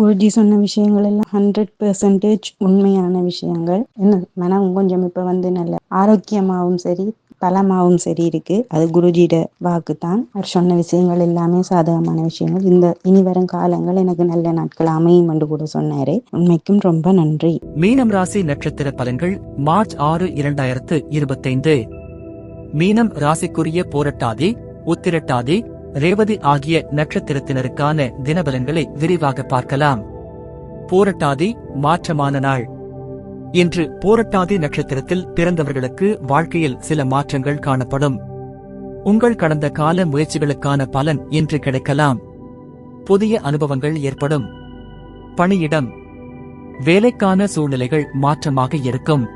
குருஜி சொன்ன விஷயங்கள் எல்லாம் ஹண்ட்ரட் பெர்சன்டேஜ் உண்மையான விஷயங்கள். என்ன? மனம் கொஞ்சம் இப்ப வந்து நல்ல ஆரோக்கியமாகவும் சரி பலமாகவும் சரி இருக்கு. அது குருஜியோட வாக்கு தான் அவர் சொன்ன விஷயங்கள் எல்லாமே சாதகமான விஷயங்கள். இந்த இனி வரும் காலங்கள் எனக்கு நல்ல நாட்கள் அமையும் என்று கூட சொன்னாரு. உண்மைக்கும் ரொம்ப நன்றி. மீனம் ராசி நட்சத்திர பலன்கள் மார்ச் ஆறு இரண்டாயிரத்து இருபத்தைந்து. மீனம் ராசிக்குரிய போரட்டாதி உத்திரட்டாதி ரேவதி ஆகிய நட்சத்திரத்தினருக்கான தினபலன்களை விரிவாக பார்க்கலாம். போரட்டாதி மாற்றமான நாள். இன்று போரட்டாதி நட்சத்திரத்தில் பிறந்தவர்களுக்கு வாழ்க்கையில் சில மாற்றங்கள் காணப்படும். உங்கள் கடந்த கால முயற்சிகளுக்கான பலன் இன்று கிடைக்கலாம். புதிய அனுபவங்கள் ஏற்படும். பணியிடம். வேலைக்கான சூழ்நிலைகள் மாற்றமாக இருக்கும்.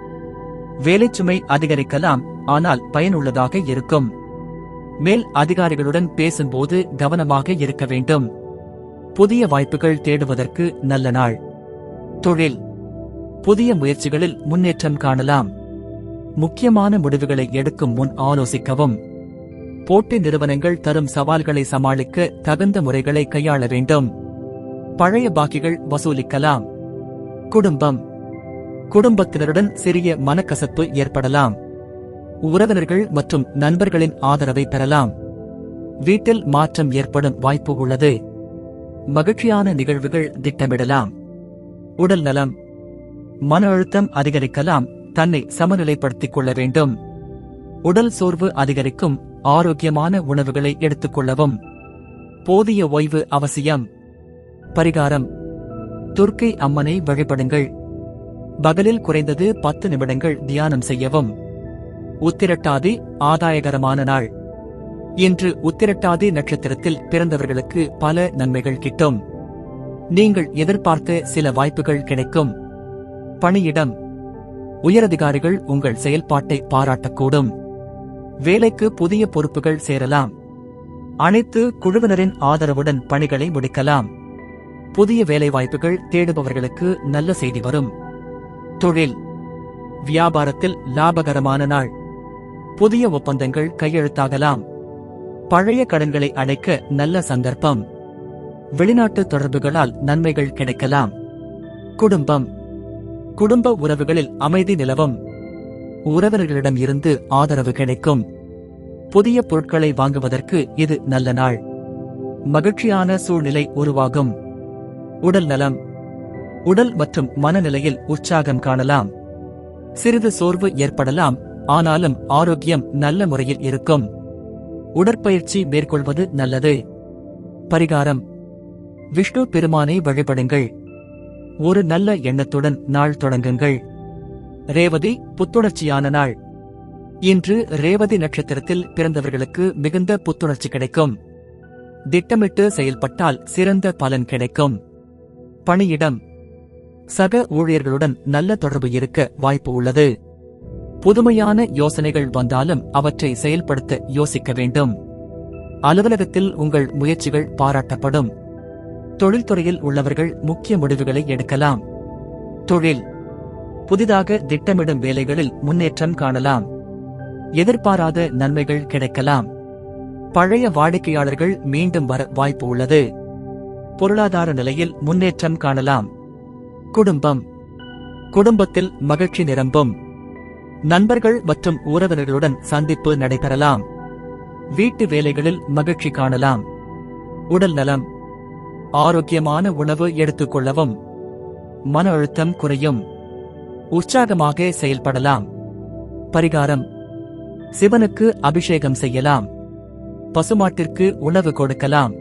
வேலைச்சுமை அதிகரிக்கலாம் ஆனால் பயனுள்ளதாக இருக்கும். மேல் அதிகாரிகளுடன் பேசும்போது கவனமாக இருக்க வேண்டும். புதிய வாய்ப்புகள் தேடுவதற்கு நல்ல நாள். தொழில். புதிய முயற்சிகளில் முன்னேற்றம் காணலாம். முக்கியமான முடிவுகளை எடுக்கும் முன் ஆலோசிக்கவும். போட்டி நிறுவனங்கள் தரும் சவால்களை சமாளிக்க தகுந்த முறைகளை கையாள வேண்டும். பழைய பாக்கிகள் வசூலிக்கலாம். குடும்பம். குடும்பத்தினருடன் சிறிய மனக்கசப்பு ஏற்படலாம். உறவினர்கள் மற்றும் நண்பர்களின் ஆதரவை பெறலாம். வீட்டில் மாற்றம் ஏற்படும் வாய்ப்பு உள்ளது. மகிழ்ச்சியான நிகழ்வுகள் திட்டமிடலாம். உடல் நலம். மன அழுத்தம் அதிகரிக்கலாம். தன்னை சமநிலைப்படுத்திக் கொள்ள வேண்டும். உடல் சோர்வு அதிகரிக்கும். ஆரோக்கியமான உணவுகளை எடுத்துக்கொள்ளவும் போதிய ஓய்வு அவசியம். பரிகாரம். துர்க்கை அம்மனை வழிபடுங்கள். பகலில் குறைந்தது பத்து நிமிடங்கள் தியானம் செய்யவும். உத்திரட்டாதி ஆதாயகரமான நாள். இன்று உத்திரட்டாதி நட்சத்திரத்தில் பிறந்தவர்களுக்கு பல நன்மைகள் கிட்டும். நீங்கள் எதிர்பார்த்த சில வாய்ப்புகள் கிடைக்கும். பணியிடம். உயரதிகாரிகள் உங்கள் செயல்பாட்டை பாராட்டக்கூடும். வேலைக்கு புதிய பொறுப்புகள் சேரலாம். அனைத்து குழுவினரின் ஆதரவுடன் பணிகளை முடிக்கலாம். புதிய வேலைவாய்ப்புகள் தேடுபவர்களுக்கு நல்ல செய்தி வரும். தொழில். வியாபாரத்தில் லாபகரமான நாள். புதிய ஒப்பந்தங்கள் கையெழுத்தாகலாம். பழைய கடன்களை அடைக்க நல்ல சந்தர்ப்பம். வெளிநாட்டு தொடர்புகளால் நன்மைகள் கிடைக்கலாம். குடும்பம். குடும்ப உறவுகளில் அமைதி நிலவும். உறவினர்களிடம் இருந்து ஆதரவு கிடைக்கும். புதிய பொருட்களை வாங்குவதற்கு இது நல்ல நாள். மகிழ்ச்சியான சூழ்நிலை உருவாகும். உடல் நலம். உடல் மற்றும் மனநிலையில் உற்சாகம் காணலாம். சிறிது சோர்வு ஏற்படலாம். ஆனாலும் ஆரோக்கியம் நல்ல முறையில் இருக்கும். உடற்பயிற்சி மேற்கொள்வது நல்லது. பரிகாரம். விஷ்ணு பெருமானை வழிபடுங்கள். ஒரு நல்ல எண்ணத்துடன் நாள் தொடங்குங்கள். ரேவதி புத்துணர்ச்சியான நாள். இன்று ரேவதி நட்சத்திரத்தில் பிறந்தவர்களுக்கு மிகுந்த புத்துணர்ச்சி கிடைக்கும். திட்டமிட்டு செயல்பட்டால் சிறந்த பலன் கிடைக்கும். பணியிடம். சக ஊழியர்களுடன் நல்ல தொடர்பு இருக்க வாய்ப்பு உள்ளது. புதுமையான யோசனைகள் வந்தாலும் அவற்றை செயல்படுத்த யோசிக்க வேண்டும். அலுவலகத்தில் உங்கள் முயற்சிகள் பாராட்டப்படும். தொழில்துறையில் உள்ளவர்கள் முக்கிய முடிவுகளை எடுக்கலாம். தொழில். புதிதாக திட்டமிடும் வேலைகளில் முன்னேற்றம் காணலாம். எதிர்பாராத நன்மைகள் கிடைக்கலாம். பழைய வாடிக்கையாளர்கள் மீண்டும் வர வாய்ப்பு உள்ளது. பொருளாதார நிலையில் முன்னேற்றம் காணலாம். குடும்பம். குடும்பத்தில் மகிழ்ச்சி நிரம்பும். நண்பர்கள் மற்றும் உறவினர்களுடன் சந்திப்பு நடைபெறலாம். வீட்டு வேலைகளில் மகிழ்ச்சி காணலாம். உடல் நலம் ஆரோக்கியமான உணவு எடுத்துக்கொள்ளவும் மன அழுத்தம் குறையும் உற்சாகமாக செயல்படலாம். பரிகாரம் சிவனுக்கு அபிஷேகம் செய்யலாம். பசுமாட்டிற்கு உணவு கொடுக்கலாம்.